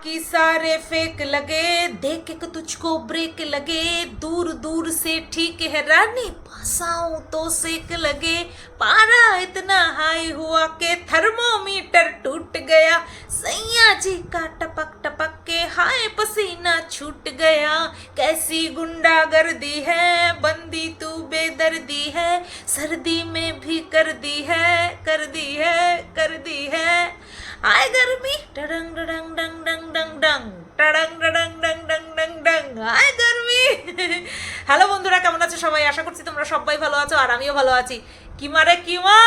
बाकी सारे फेक लगे। देख के तुझको ब्रेक लगे। दूर दूर से ठीक है, रानी पासाओ तो सेक लगे। पारा इतना हाई हुआ के थर्मोमीटर टूट गया। सैया जी का टपक टपक के हाय पसीना छूट गया। कैसी गुंडागर्दी है, बंदी तू बेदर्दी है। सर्दी में भी कर दी है, कर दी है, कर दी है। হায় গরমি ডাং ডাং ডাং ডাং ডাং ডাং ডাং ডাং ডাং ডাং ডাং ডাং হায় গরমি হ্যালো বন্ধুরা, কেমন আছো সবাই? আশা করছি তোমরা সবাই ভালো আছো আর আমিও ভালো আছি। কিমা রে কিমা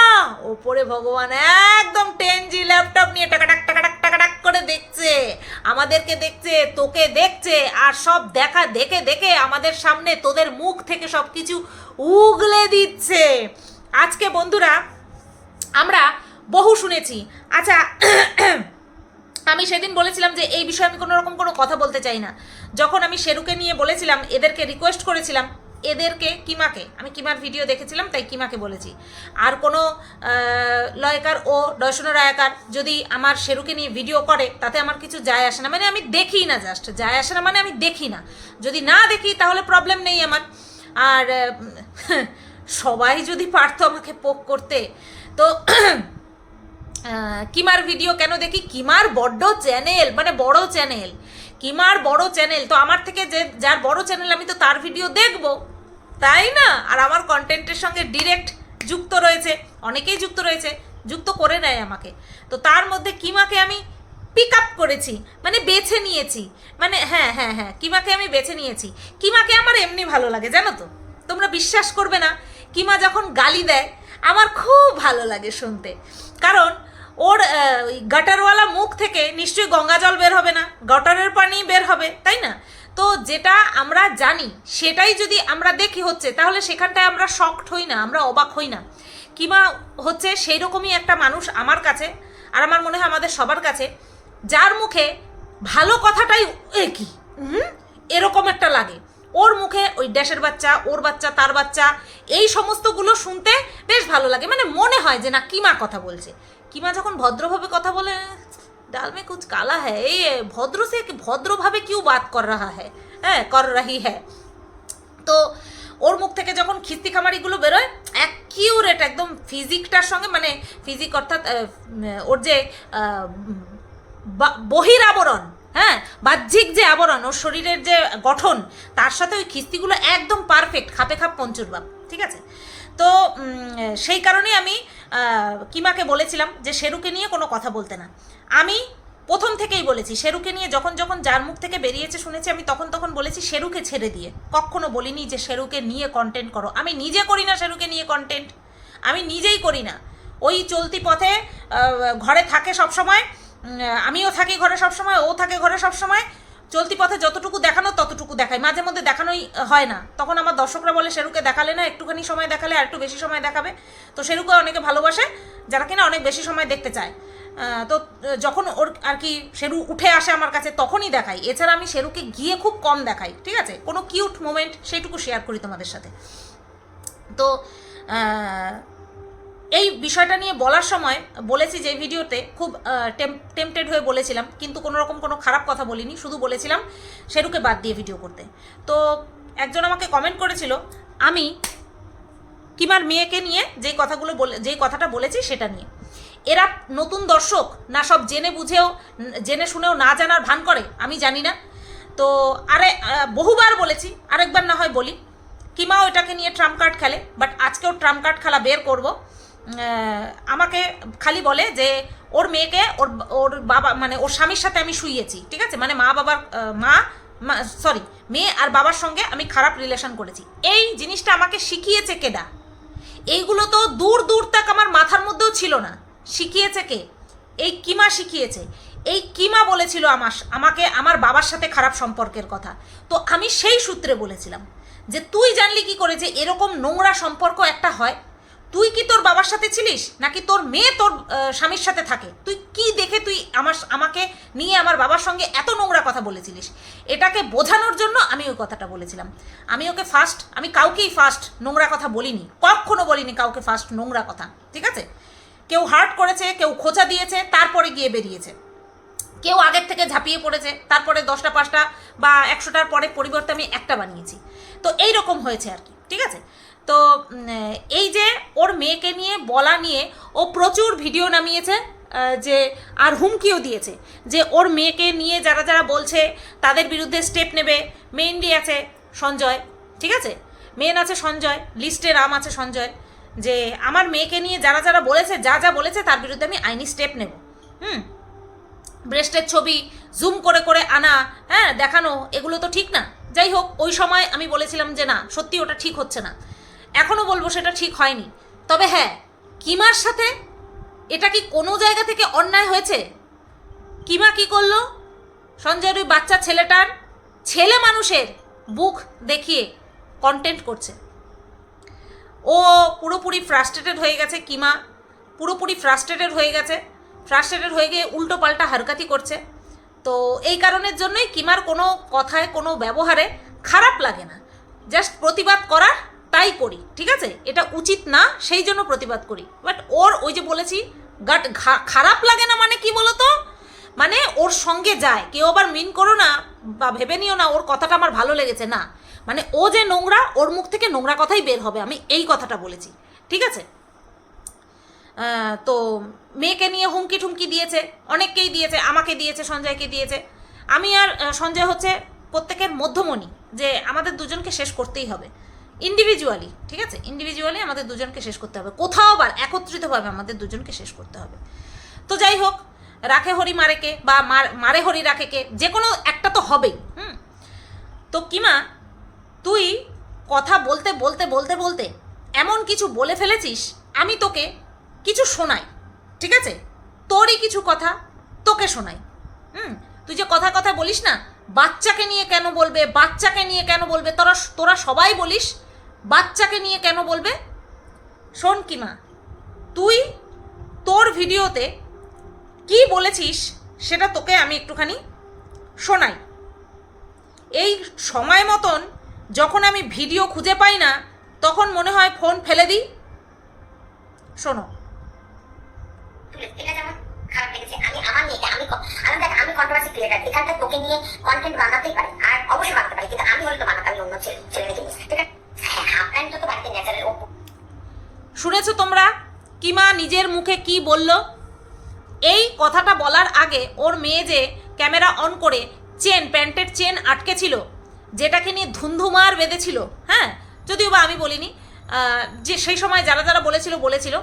ওপরে ভগবান একদম টেন জি ল্যাপটপ নিয়ে টাকাটাক টাকাটাক টাকাটাক করে দেখছে। আমাদেরকে দেখছে, তোকে দেখছে আর সব দেখা, দেখে দেখে আমাদের সামনে তোদের মুখ থেকে সব কিছু উগলে দিচ্ছে। আজকে বন্ধুরা, আমরা বহু শুনেছি। আচ্ছা আমি সেদিন বলেছিলাম যে এই বিষয়ে আমি কোনো রকম কোনো কথা বলতে চাই না। যখন আমি শেরুকে নিয়ে বলেছিলাম, এদেরকে রিকোয়েস্ট করেছিলাম, এদেরকে কিমাকে, আমি কিমার ভিডিও দেখেছিলাম, তাই কিমাকে বলেছি। আর কোনো লয়কার ও দর্শন রায়কার যদি আমার শেরুকে নিয়ে ভিডিও করে, তাতে আমার কিছু যায় আসে না। মানে আমি দেখি না জাস্ট যায় আসে না মানে আমি দেখি না। যদি না দেখি, তাহলে প্রবলেম নেই আমার। আর সবাই যদি পারতো আমাকে পোক করতে, তো কিমার ভিডিও কেন দেখি? কিমার বড্ড চ্যানেল মানে বড় চ্যানেল কিমার বড় চ্যানেল তো আমার থেকে যে, যার বড় চ্যানেল আমি তো তার ভিডিও দেখব। তাই না? আর আমার কন্টেন্টের সঙ্গে ডিরেক্ট যুক্ত রয়েছে। অনেকেই যুক্ত রয়েছে, যুক্ত করে নেয় আমাকে। তো তার মধ্যে কিমাকে আমি পিক আপ করেছি মানে বেছে নিয়েছি। মানে হ্যাঁ হ্যাঁ হ্যাঁ কিমাকে আমি বেছে নিয়েছি। কিমাকে আমার এমনি ভালো লাগে, জানো তো? তোমরা বিশ্বাস করবে না, কিমা যখন গালি দেয়, আমার খুব ভালো লাগে শুনতে। কারণ ওর ওই গাটারওয়ালা মুখ থেকে নিশ্চয়ই গঙ্গা জল বের হবে না, গটারের পানি বের হবে, তাই না? তো যেটা আমরা জানি, সেটাই যদি আমরা দেখি হচ্ছে, তাহলে সেখানটায় আমরা শক্ট হই না, আমরা অবাক হই না। কিমা হচ্ছে সেই রকমই একটা মানুষ আমার কাছে, আর আমার মনে হয় আমাদের সবার কাছে, যার মুখে ভালো কথাটাই কি? হুম? এরকম একটা লাগে। ওর মুখে ওই ড্যাশের বাচ্চা, ওর বাচ্চা, তার বাচ্চা, এই সমস্তগুলো শুনতে বেশ ভালো লাগে। মানে মনে হয় যে না কিমা কথা বলছে? কিমা যখন ভদ্রভাবে কথা বলে, ডাল মে কুচ কালা হ্যাঁ এই ভদ্র সে ভদ্রভাবে কিউ বাত কর রাহা হ্যাঁ হ্যাঁ কর রাহি হ্যাঁ তো ওর মুখ থেকে যখন খিস্তি খামারিগুলো বেরোয় অ্যাকিউরেট একদম ফিজিকটার সঙ্গে মানে ফিজিক অর্থাৎ ওর যে বহির আবরণ হ্যাঁ বাহ্যিক যে আবরণ, ওর শরীরের যে গঠন, তার সাথে ওই খিস্তিগুলো একদম পারফেক্ট খাপে খাপ পঞ্চুর বাপ, ঠিক আছে? তো সেই কারণেই আমি কিমাকে বলেছিলাম যে শেরুকে নিয়ে কোনো কথা বলতে না। আমি প্রথম থেকেই বলেছি, শেরুকে নিয়ে যখন যখন যার মুখ থেকে বেরিয়েছে শুনেছি, আমি তখন তখন বলেছি শেরুকে ছেড়ে দিয়ে। কখনো বলিনি যে শেরুকে নিয়ে কন্টেন্ট করো। আমি নিজে করি না শেরুকে নিয়ে কন্টেন্ট আমি নিজেই করি না। ওই চলতি পথে ঘরে থাকে সব সময় আমিও থাকি ঘরে সব সময় ও থাকে ঘরে সব সময় চলতি পথে যতটুকু দেখানো, ততটুকু দেখাই মাঝে মধ্যে দেখানোই হয় না। তখন আমার দর্শকরা বলে শেরুকে দেখালে না, একটুখানি সময় দেখালে আর একটু বেশি সময় দেখাবে। তো শেরুকে অনেকে ভালোবাসে, যারা কিনা অনেক বেশি সময় দেখতে চায়। তো যখন ওর আর কি শেরু উঠে আসে আমার কাছে, তখনই দেখাই। এছাড়া আমি শেরুকে গিয়ে খুব কম দেখাই, ঠিক আছে? কোনো কিউট মোমেন্ট সেইটুকু শেয়ার করি তোমাদের সাথে। তো এই বিষয়টা নিয়ে বলার সময় বলেছি যে ভিডিওতে খুব টেম্পটেড হয়ে বলেছিলাম, কিন্তু কোনো রকম কোনো খারাপ কথা বলিনি, শুধু বলেছিলাম শেরুকে বাদ দিয়ে ভিডিও করতে। তো একজন আমাকে কমেন্ট করেছিল, আমি কিমার মেয়েকে নিয়ে যেই কথাগুলো বলে যেই কথাটা বলেছি সেটা নিয়ে। এরা নতুন দর্শক, না সব জেনে বুঝেও, জেনে শুনেও না জানার ভান করে, আমি জানি না। তো আরে বহুবার বলেছি, আরেকবার না হয় বলি। কিমাও এটাকে নিয়ে ট্রাম্প কার্ড খেলে, বাট আজকেও ট্রাম্প কার্ড খেলা বের করব। আমাকে খালি বলে যে ওর মেয়েকে ওর ওর বাবা মানে ওর স্বামীর সাথে আমি শুইয়েছি, ঠিক আছে? মানে মা বাবার মা সরি মেয়ে আর বাবার সঙ্গে আমি খারাপ রিলেশন করেছি। এই জিনিসটা আমাকে শিখিয়েছে কেডা এইগুলো তো দূর দূর তাক আমার মাথার মধ্যেও ছিল না। শিখিয়েছে কে? এই কিমা শিখিয়েছে। এই কিমা বলেছিল আমার আমাকে, আমার বাবার সাথে খারাপ সম্পর্কের কথা। তো আমি সেই সূত্রে বলেছিলাম যে তুই জানলি কি করে যে এরকম নোংরা সম্পর্ক একটা হয়? তুই কি তোর বাবার সাথে ছিলিস? নাকি তোর মেয়ে তোর স্বামীর সাথে থাকে? তুই কি দেখে তুই আমার, আমাকে নিয়ে আমার বাবার সঙ্গে এত নোংরা কথা বলেছিলিস? এটাকে বোঝানোর জন্য আমি ওই কথাটা বলেছিলাম। আমি ওকে ফার্স্ট আমি কাউকেই ফার্স্ট নোংরা কথা বলিনি। কখনো বলিনি কাউকে ফার্স্ট নোংরা কথা, ঠিক আছে? কেউ হার্ট করেছে, কেউ খোঁচা দিয়েছে, তারপরে গিয়ে বেরিয়েছে। কেউ আগের থেকে ঝাঁপিয়ে পড়েছে, তারপরে দশটা, পাঁচটা বা একশোটার পরে পরিবর্তে আমি একটা বানিয়েছি। তো এই রকম হয়েছে আর কি, ঠিক আছে? তো এই যে ওর মেয়েকে নিয়ে বলা নিয়ে ও প্রচুর ভিডিও নামিয়েছে যে, আর হুমকিও দিয়েছে, যে ওর মেয়েকে নিয়ে যারা যারা বলছে তাদের বিরুদ্ধে স্টেপ নেবে। মেইনলি আছে সঞ্জয়, ঠিক আছে? মেন আছে সঞ্জয় লিস্টে নাম আছে সঞ্জয়, যে আমার মেয়েকে নিয়ে যারা যারা বলেছে, যা যা বলেছে তার বিরুদ্ধে আমি আইনি স্টেপ নেব। হুম? ব্রেস্টের ছবি জুম করে করে আনা হ্যাঁ দেখানো, এগুলো তো ঠিক না। যাই হোক, ওই সময় আমি বলেছিলাম যে না, সত্যি ওটা ঠিক হচ্ছে না। এখনও বলব সেটা ঠিক হয়নি। তবে হ্যাঁ কিমার সাথে এটা কি কোনো জায়গা থেকে অন্যায় হয়েছে? কিমা কি করল? সঞ্জয়ের ওই বাচ্চা ছেলেটার ছেলে মানুষের বুক দেখিয়ে কন্টেন্ট করছে। ও পুরোপুরি ফ্রাস্ট্রেটেড হয়ে গেছে কিমা, পুরোপুরি ফ্রাস্ট্রেটেড হয়ে গেছে। ফ্রাস্ট্রেটেড হয়ে গিয়ে উল্টো পাল্টা হারকাতি করছে। তো এই কারণের জন্যই কিমার কোনো কথায়, কোনো ব্যবহারে খারাপ লাগে না। জাস্ট প্রতিবাদ করার তাই করি, ঠিক আছে? এটা উচিত না, সেই জন্য প্রতিবাদ করি। বাট ওর ওই যে বলেছি গাট খারাপ লাগে না মানে কি বলতো? মানে ওর সঙ্গে যায়, কেউ আবার মিন করো না বা ভেবে নিও না, ওর কথাটা আমার ভালো লেগেছে, না। মানে ও যে নোংরা, ওর মুখ থেকে নোংরা কথাই বের হবে, আমি এই কথাটা বলেছি, ঠিক আছে? তো মেয়েকে নিয়ে হুমকি ঠুমকি দিয়েছে, অনেককেই দিয়েছে, আমাকে দিয়েছে, সঞ্জয়কে দিয়েছে। আমি আর সঞ্জয় হচ্ছে প্রত্যেকের মধ্যমণি, যে আমাদের দুজনকে শেষ করতেই হবে। ইন্ডিভিজুয়ালি ঠিক আছে? ইন্ডিভিজুয়ালি আমাদের দুজনকে শেষ করতে হবে। কোথাও আবার একত্রিতভাবে আমাদের দুজনকে শেষ করতে হবে। তো যাই হোক, রাখে হরি মারেকে বা মার- হরি রাখেকে যে কোনো একটা তো হবেই, হুম? তো কিমা, তুই কথা বলতে বলতে বলতে বলতে এমন কিছু বলে ফেলেছিস, আমি তোকে কিছু শোনাই, ঠিক আছে? তোরই কিছু কথা তোকে শোনাই, হুম? তুই যে কথা কথা বলিস না, বাচ্চাকে নিয়ে কেন বলবে, বাচ্চাকে নিয়ে কেন বলবে, তোরা তোরা সবাই বলিস বাচ্চাকে নিয়ে কেন বলবে? শোন কি কিমা, তুই তোর ভিডিওতে কি বলেছিস সেটা তোকে আমি একটুখানি শোনাই। এই সময় মতন যখন আমি ভিডিও খুঁজে পাই না, তখন মনে হয় ফোন ফেলে দিই। শোনো। আমি আমার আমি আমি কন্ট্রোভার্সি ক্রিয়েটার এখানটা তোকে নিয়ে কন্টেন্ট বানাতেই আর অবশ্যই বানাতে পারি, কিন্তু আমি হয়তো বানাতে আমি অন্য ছেলে ছেলে দেখে ঠিক আছে হ্যাঁ হাফ প্যান্ট তো বাড়িতে ন্যাচারাল ও শুনেছো তোমরা? কিমা নিজের মুখে কি বলল? এই কথাটা বলার আগে ওর মেয়ে যে ক্যামেরা অন করে চেন, প্যান্টের চেন আটকে ছিল যেটাকে নিয়ে ধুন্ধুমার বেঁধেছিল হ্যাঁ? যদিও বা আমি বলিনি যে সেই সময় যারা যারা বলেছিল বলেছিল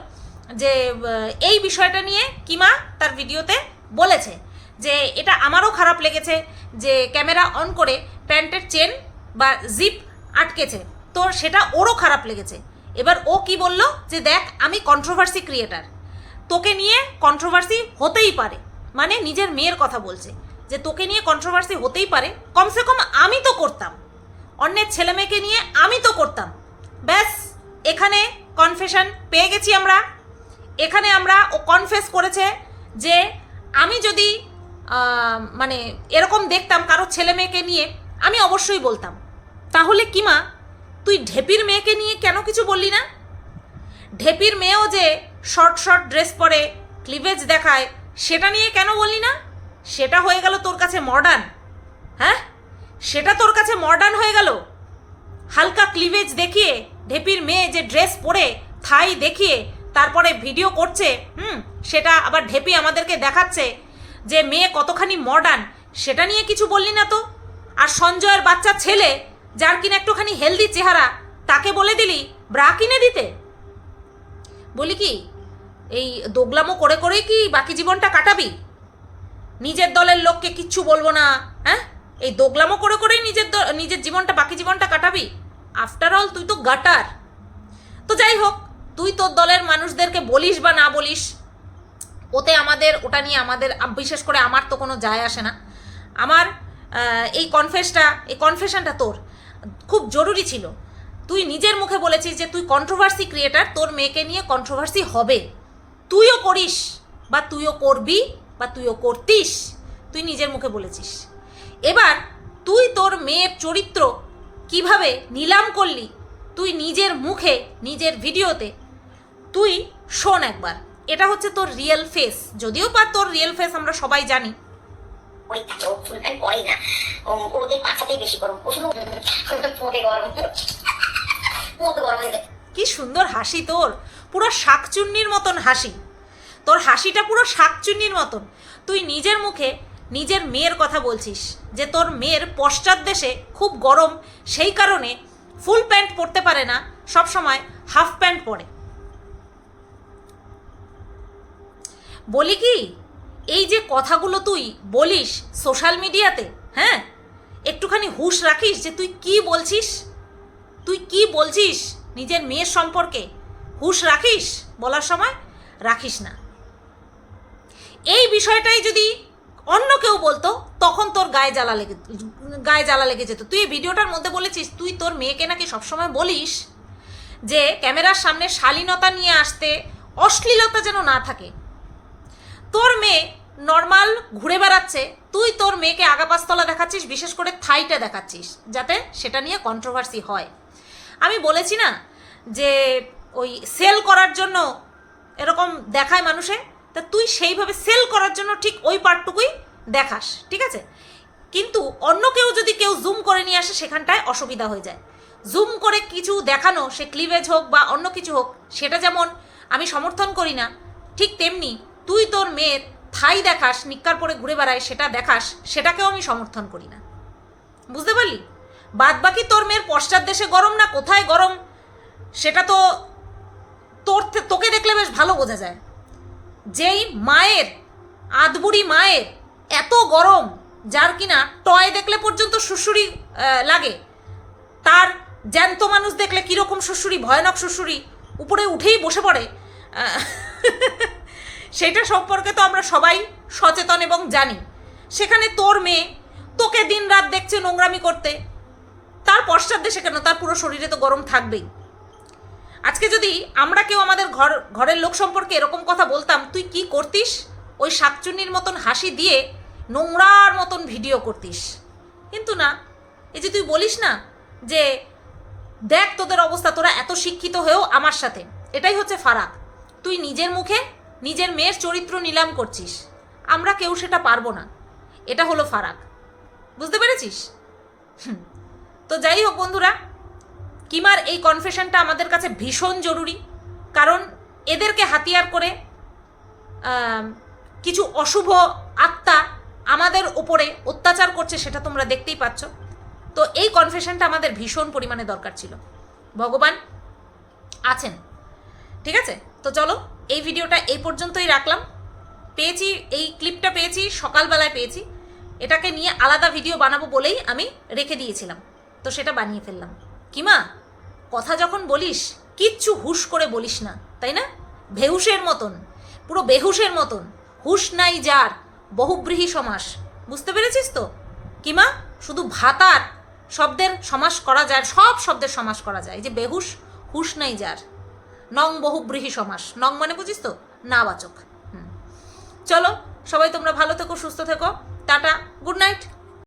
যে এই বিষয়টা নিয়ে কিমা তার ভিডিওতে বলেছে যে, এটা আমারও খারাপ লেগেছে যে ক্যামেরা অন করে প্যান্টের চেন বা জিপ আটকেছে। তো সেটা ওরও খারাপ লেগেছে। এবার ও কি বলল? যে দেখ, আমি কন্ট্রোভার্সি ক্রিয়েটার তোকে নিয়ে কন্ট্রোভার্সি হতেই পারে। মানে নিজের মেয়ের কথা বলছে। যে তোকে নিয়ে কন্ট্রোভার্সি হতেই পারে, কমসে কম আমি তো করতাম। অন্যের ছেলে মেয়েকে নিয়ে আমি তো করতাম। ব্যাস, এখানে কনফেশন পেয়ে গেছি আমরা। এখানে আমরা ও কনফেস করেছে যে আমি যদি মানে এরকম দেখতাম কারও ছেলে মেয়েকে নিয়ে, আমি অবশ্যই বলতাম। তাহলে কিমা তুই ঢেপির মেয়েকে নিয়ে কেন কিছু বললি না? ঢেপির মেয়েও যে শর্ট শর্ট ড্রেস পরে ক্লিভেজ দেখায়, সেটা নিয়ে কেন বললি না? সেটা হয়ে গেল তোর কাছে মডার্ন হ্যাঁ? সেটা তোর কাছে মডার্ন হয়ে গেল। হালকা ক্লিভেজ দেখিয়ে, ঢেপির মেয়ে যে ড্রেস পরে থাই দেখিয়ে, তারপরে ভিডিও করছে, হুম, সেটা আবার ঢেপি আমাদেরকে দেখাচ্ছে, যে মেয়ে কতখানি মডার্ন সেটা নিয়ে কিছু বললি না তো? আর সঞ্জয়ের বাচ্চা ছেলে যার কিনা একটুখানি হেলদি চেহারা, তাকে বলে দিলি, ব্রা কিনে দিতে। বলি কি, এই দোগলামো করে করেই কি বাকি জীবনটা কাটাবি? নিজের দলের লোককে কিচ্ছু বলব না হ্যাঁ? এই দোগলামো করে করেই নিজের নিজের জীবনটা, বাকি জীবনটা কাটাবি। আফটার অল তুই তো গাটার তো যাই হোক, তুই তোর দলের মানুষদেরকে বলিস বা না বলিস, ওতে আমাদের, ওটা নিয়ে আমাদের বিশেষ করে আমার তো কোনো যায় আসে না। আমার এই কনফেসটা এই কনফেশনটা তোর। খুব জরুরি ছিল। তুই নিজের মুখে বলেছিস যে তুই কন্ট্রোভার্সি ক্রিয়েটার তোর মেয়েকে নিয়ে কন্ট্রোভার্সি হবে। তুইও করিস বা তুইও করবি বা তুইও করতিস, তুই নিজের মুখে বলেছিস। এবার তুই তোর মেয়ের চরিত্র কীভাবে নিলাম করলি, তুই নিজের মুখে, নিজের ভিডিওতে, তুই শোন একবার। এটা হচ্ছে তোর রিয়েল ফেস যদিও বা তোর রিয়েল ফেস আমরা সবাই জানি ওই ও ফুল পরেই না ওদের পাছাতেই বেশি গরম গরম গরম হয়ে কি সুন্দর হাসি তোর। পুরো শাকচুন্নির মতন হাসি। তোর হাসিটা পুরো শাকচুন্নির মতন। তুই নিজের মুখে নিজের মেয়ের কথা বলছিস যে তোর মেয়ের পশ্চাৎ দেশে খুব গরম, সেই কারণে ফুল প্যান্ট পরতে পারে না, সব সময় হাফ প্যান্ট পরে। বলি কি এই যে কথাগুলো তুই বলিস সোশ্যাল মিডিয়াতে হ্যাঁ? একটুখানি হুঁশ রাখিস যে তুই কি বলছিস? তুই কি বলছিস নিজের মেয়ের সম্পর্কে? হুঁশ রাখিস বলার সময়? রাখিস না। এই বিষয়টাই যদি অন্য কেউ বলতো, তখন তোর গায়ে জ্বালা লেগে, গায়ে জ্বালা লেগে যেত। তুই এই ভিডিওটার মধ্যে বলেছিস, তুই তোর মেয়েকে নাকি সবসময় বলিস যে ক্যামেরার সামনে শালীনতা নিয়ে আসতে অশ্লীলতা যেন না থাকে। তোর মেয়ে নর্মাল ঘুরে বেড়াচ্ছে, তুই তোর মেয়েকে আগাপাস্তলা দেখাচ্ছিস, বিশেষ করে থাইটা দেখাচ্ছিস, যাতে সেটা নিয়ে কন্ট্রোভার্সি হয়। আমি বলেছি না যে ওই সেল করার জন্য এরকম দেখায় মানুষে, তা তুই সেইভাবে সেল করার জন্য ঠিক ওই পার্টটুকুই দেখাস, ঠিক আছে? কিন্তু অন্য কেউ যদি কেউ জুম করে নিয়ে আসে, সেখানটায় অসুবিধা হয়ে যায়। জুম করে কিছু দেখানো, সে ক্লিভেজ হোক বা অন্য কিছু হোক, সেটা যেমন আমি সমর্থন করি না, ঠিক তেমনি তুই তোর মেয়ের থাই দেখাস নিক্কার পরে ঘুরে বেড়ায়, সেটা দেখাস, সেটাকেও আমি সমর্থন করি না। বুঝতে পারলি? বাদ বাকি তোর মেয়ের পশ্চাৎ দেশে গরম না কোথায় গরম? সেটা তো তোর তোকে দেখলে বেশ ভালো বোঝা যায়। যেই মায়ের আদবুড়ি মায়ের এত গরম, যার কিনা টয় দেখলে পর্যন্ত শুশুরি লাগে, তার জ্যান্ত মানুষ দেখলে কীরকম শ্বশুরি ভয়ানক শ্বশুরি উপরে উঠেই বসে পড়ে সেটা সম্পর্কে তো আমরা সবাই সচেতন এবং জানি। সেখানে তোর মেয়ে তোকে দিন রাত দেখছে নোংরামি করতে। তার পশ্চাৎ দেশে কেন? তার পুরো শরীরে তো গরম থাকবেই। আজকে যদি আমরা কেউ আমাদের ঘর, ঘরের লোক সম্পর্কে এরকম কথা বলতাম, তুই কি করতিস? ওই শাকচুন্নির মতন হাসি দিয়ে নোংরার মতন ভিডিও করতিস। কিন্তু না, এই যে তুই বলিস না যে দেখ তোদের অবস্থা, তোরা এত শিক্ষিত হয়েও আমার সাথে। এটাই হচ্ছে ফারাক। তুই নিজের মুখে নিজের মেয়ের চরিত্র নিলাম করছিস। আমরা কেউ সেটা পারব না। এটা হলো ফারাক। বুঝতে পেরেছিস। তো যাই হোক বন্ধুরা, কিমার এই কনফেশনটা আমাদের কাছে ভীষণ জরুরি। কারণ এদেরকে হাতিয়ার করে কিছু অশুভ আত্মা আমাদের ওপরে অত্যাচার করছে সেটা তোমরা দেখতেই পাচ্ছ। তো এই কনফেশনটা আমাদের ভীষণ পরিমাণে দরকার ছিল। ভগবান আছেন। ঠিক আছে? তো চলো এই ভিডিওটা এই পর্যন্তই রাখলাম। পেয়েছি, এই ক্লিপটা পেয়েছি, সকালবেলায় পেয়েছি। এটাকে নিয়ে আলাদা ভিডিও বানাবো বলেই আমি রেখে দিয়েছিলাম। তো সেটা বানিয়ে ফেললাম। কিমা কথা যখন বলিস, কিচ্ছু হুশ করে বলিস না, তাই না? বেহুশের মতন, পুরো বেহুশের মতন। হুশ নাই যার, বহুব্রীহি সমাস। বুঝতে পেরেছিস তো? কিমা শুধু ভাতার শব্দের সমাস করা যায়, সব শব্দের সমাস করা যায়। যে বেহুশ, হুশ নাই যার। নং বহুব্রীহি সমাস। নং মানে বুঝিস তো? না বাচক। চলো, সবাই তোমরা ভালো থেকো, সুস্থ থেকো। Tata, good night.